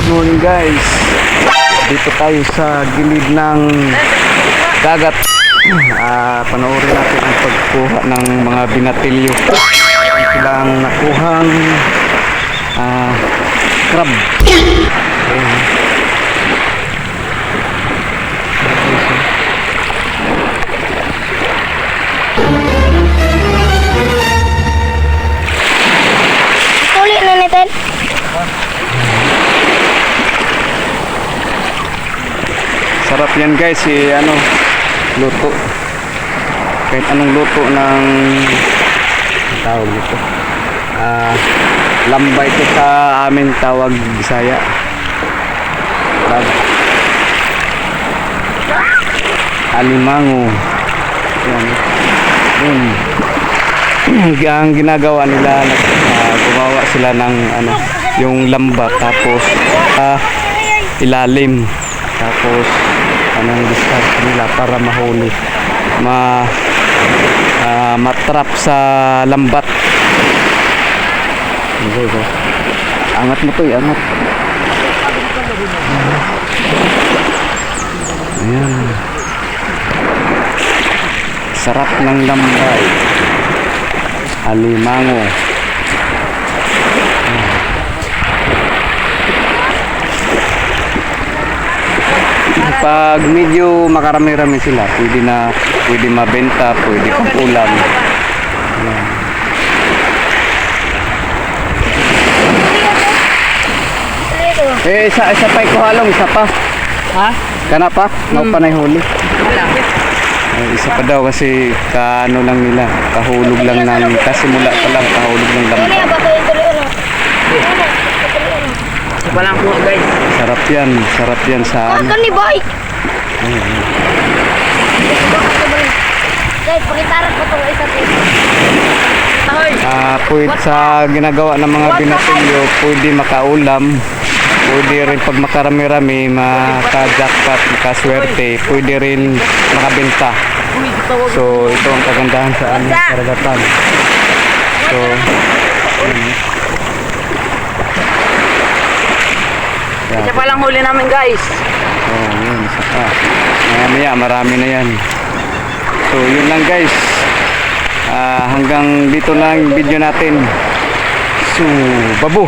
Good morning guys. Dito tayo sa gilid ng dagat. Ah, panoorin natin ang pagkuha ng mga binatilyo. Silang nakuhang ah, crab. Sarap yan guys, si ano, luto. Kahit anong luto ng tawag dito. Ah, lamba ito sa amin tawag Bisaya. Crab. Alimango. Yan. Yun. ang ginagawa nila nag, ah, gumawa sila ng ano yung lamba tapos ah, ilalim tapos anong discard nila para mahuli. Ma ah, matrap sa lambat. Okay, go. angat mo to angat. Ayan. Sarap ng lambay. Alimango pag medyo makarami-rami sila pwede na pwede mabenta pwede pang ulam. Ayan. Eh isa isa pa ikuhalong isa pa. Ha? kana pa? No pa na huli. Eh, isa pa daw kasi kaano lang nila kahulog lang ng kasimula pa lang kahulog ng Ano lambat yan? Bato yung tuloy ano? Ano? Tuloy ano? Ito pa lang po guys. sarap yan sarap yan sa ano Kakan ni Boy! Guys, pakitaran ko itong isa dito. Ah, pwede sa ginagawa ng mga binatilyo, pwede makaulam, pwede rin pag makarami-rami, maka-jackpot, makaswerte, pwede rin makabenta. So, ito ang kagandahan sa aming karagatan. So, yun. Yan. Ito pa lang huli namin guys. Oh, yun, saka. Maya maya, marami na yan. So, yun lang guys. Ah, hanggang dito lang yung video natin. So, babo.